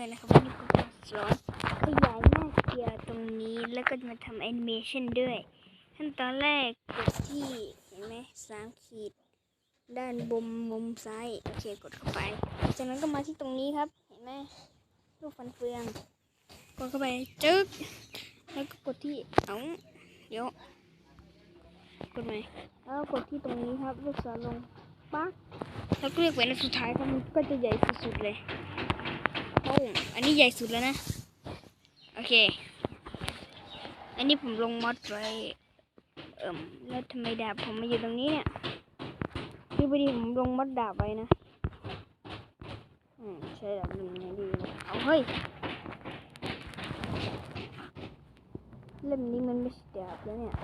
เลยนะครับวันนี้ผมจะสอนขยายหน้าเกียร์ตรงนี้แล้วก็มาทำแอนิเมชันด้วย ขั้นตอนแรกกดที่เห็นไหมสามขีด ด้านบนมุมซ้าย โอเคกดเข้าไป จากนั้นก็มาที่ตรงนี้ครับ เห็นไหมรูปฟันเฟือง กดเข้าไปจึ๊กแล้วก็กดที่เอาเดี๋ยวกดไหมแล้วกดที่ตรงนี้ครับลูกศรลงปั๊กแล้วก็เลือกเป็นอันสุดท้ายครับมันก็จะใหญ่สุดๆเลย อ้อันนี้ใหญ่สุดแล้วนะ โอเค อันนี้ผมลงมอดไว้ เอิ่มแล้วทำไมดาบผมมาอยู่ตรงนี้เนี่ยคือพอดีผมลงมอดดาบไว้นะ อืมใช่ดาบหนึ่งไงดีเอาเฮ้ยเล่มนี้มันไม่ใช่ดาบแล้วเนี่ย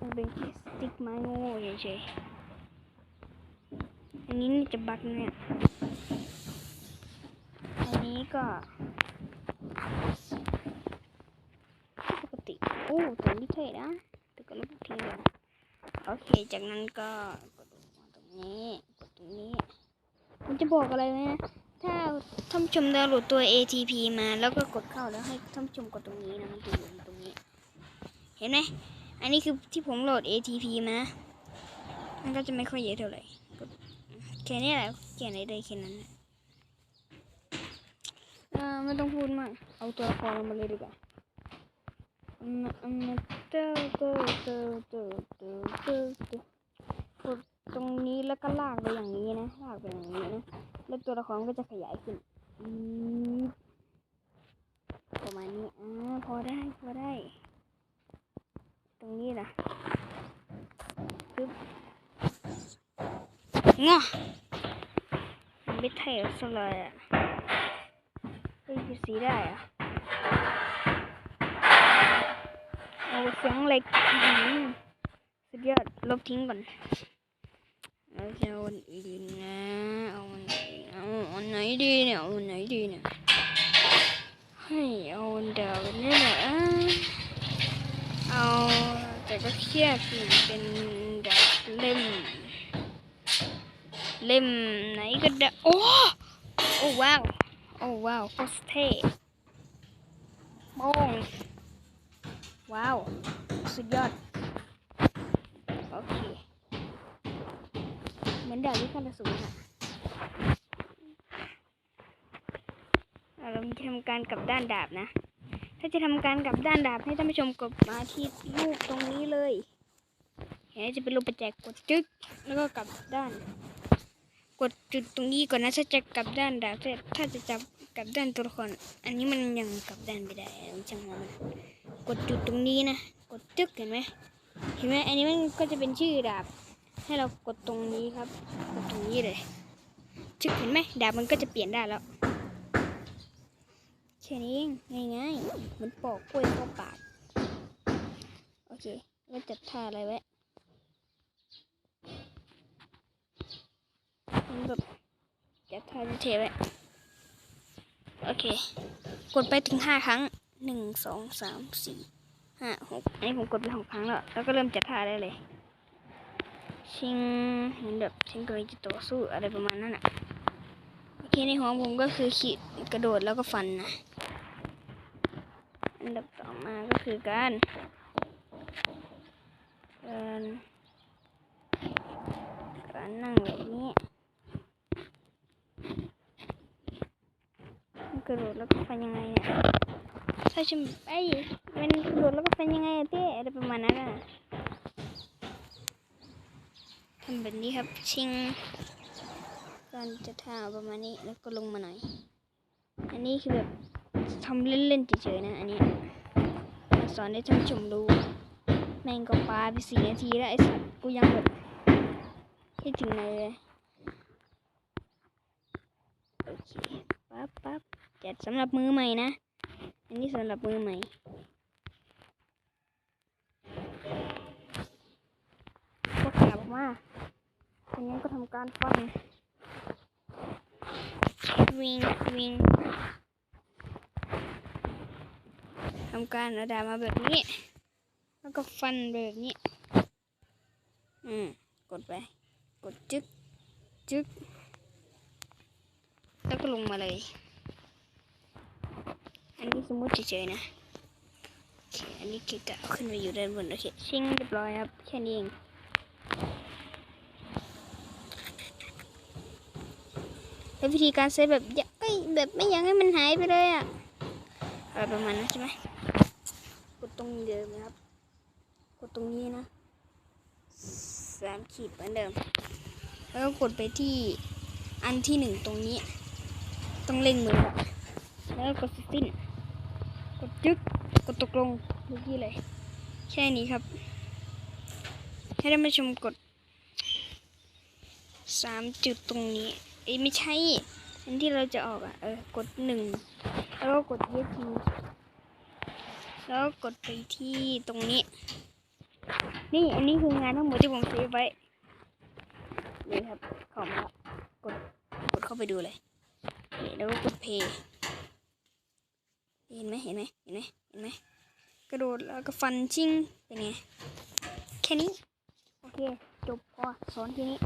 มันเป็นแค่สติ๊กไม้โง่เฉยๆอันนี้นี่จะบักเนี่ย นี้ก็ปกติโอ้ตัวนี้เท่นะแต่ก็ลบทิ้งเลยนะโอเค จากนั้นก็กดลงมาตรงนี้กดตรงนี้มันจะบอกอะไรไหมนะถ้าท่านชมดาวน์โหลดตัว ATP มาแล้วก็กดเข้าแล้วให้ท่านชมกดตรงนี้นะมันจะอยู่ตรงนี้ เห็นไหมอันนี้คือที่ผมโหลด ATP มามันก็จะไม่ค่อยเยอะเท่าไหร่แค่นี้แหละแค่ไหนได้แค่นั้นนะอ่า ไม่ต้องพูดมาก เอาตัวละครมาเลยดีกว่ามอืมเตอเตอเตอเตอเตอเตอเตอกดตรงนี้แล้วก็ลากไปอย่างนี้นะลากไปอย่างนี้นะแล้วตัวละครก็จะขยายขึ้นประมาณนี้อ่าพอได้พอได้ ตรงนี้นะปึ๊บงอมันไม่เท่สักเลยอะ เฮ้ยคือสีได้อะเอาเสียงเหล็กสุดยอดลบทิ้งก่อนแล้วจะเอาอันอื่นนะเอาอันเอาอันไหนดีเนี่ยเอาอันไหนดีเนี่ยให้เอาอันดาวนี่แหละเอาแต่ก็แค่เปลี่ยนเป็นดาบเล่มเล่มไหนก็ได้โอ้โอ้ว้าว โอ้ว้าวโคตรเท่โป้งว้าว สุดยอด โอเค เหมือนดาบที่ขั้นสูงค่ะเราจะทำการกลับด้านดาบนะ ถ้าจะทำการกลับด้านดาบให้ท่านผู้ชมกดมาที่รูปตรงนี้เลยเห็นจะเป็นรูปประแจกกดจึ๊กแล้วก็กลับด้าน กดจุดตรงนี้ก่อนนะถ้าจะกลับด้านดาบถ้าถ้าจะจับกลับด้านตัวละครอันนี้มันยังกลับด้านไม่ได้จังหวะมันกดจุดตรงนี้นะกดจึ๊กเห็นไหมเห็นไหมอันนี้มันก็จะเป็นชื่อดาบ ให้เรากดตรงนี้ครับกดตรงนี้เลยจึ๊กเห็นไหมดาบมันก็จะเปลี่ยนได้แล้วแค่นี้เองง่ายๆเหมือนปอกกล้วยเข้าปากโอเคแล้วจัดท่าอะไรไว้มัน แบบจัดท่าเทไว้โอเค กดไปถึงห้าครั้งหนึ่งสองสามสี่ห้าหกอันนี้ผมกดไปหกครั้งแล้ว แล้วก็เริ่มจัดท่าได้เลยชิงเหมือนแบบชิงกำลังจะต่อสู้อะไรประมาณนั้นอะโอเคในหัวผมก็คือขีดกระโดดแล้วก็ฟันนะอันดับต่อมาก็คือการการการนั่งแบบนี้ กระโดดแล้วก็ฟันยังไงเนี่ยถ้าฉันไอ้มันกระโดดแล้วก็ฟันยังไงอะเต้อะไรประมาณนั้นอะทำแบบนี้ครับชิงการจะท่าประมาณนี้แล้วก็ลงมาหน่อย อันนี้คือแบบทำเล่นๆเฉยๆนะอันนี้มาสอนให้ท่านชมรู้แม่งก็ปลาไปสี่นาทีแล้วไอ้สัตว์กูยังแบบไม่ถึงไหนเลย โอเค ปั๊บปั๊บ จัดสำหรับมือใหม่นะ อันนี้สำหรับมือใหม่ก็กลับมาทีนี้ก็ทำการฟันวิ่งวิ่งทำการเอาดาบมาแบบนี้ แล้วก็ฟันแบบนี้ อืม กดไป กดจึ๊กจึ๊กแล้วก็ลงมาเลย อันนี้สมมติเฉยๆนะโอเคอันนี้เกะกะขึ้นมาอยู่ด้านบนโอเคชิงเรียบร้อยครับแค่นี้เองแล้ววิธีการเซฟแบบย่าเอ้ยแบบไม่อยากให้มันหายไปเลยอะอะไรประมาณนั้นใช่ไหมกดตรงเดิมนะครับ กดตรงนี้นะสามขีดเหมือนเดิม แล้วก็กดไปที่อันที่หนึ่งตรงนี้ ต้องเล่งมืออะแล้วก็กดสิ้น ดยึกกดตกลงเมื่อกี้เลย แค่นี้ครับ ให้ท่านผู้ชมกดสามจุดตรงนี้ เอ้ไม่ใช่อันที่เราจะออกอะ เออ กดหนึ่งแล้วก็กดเยทีแล้วกดไปที่ตรงนี้ นี่อันนี้คืองานทั้งหมดที่ผมเซฟไว้ นี่ครับข้ามากดกดเข้าไปดูเลย นี่แล้วก็กดเพย์ เห็นไหมเห็นไหมเห็นไหมเห็นไหมกระโดดแล้วก็ฟันชิ่งเป็นไงแค่นี้ โอเค จบพอสอนทีนี้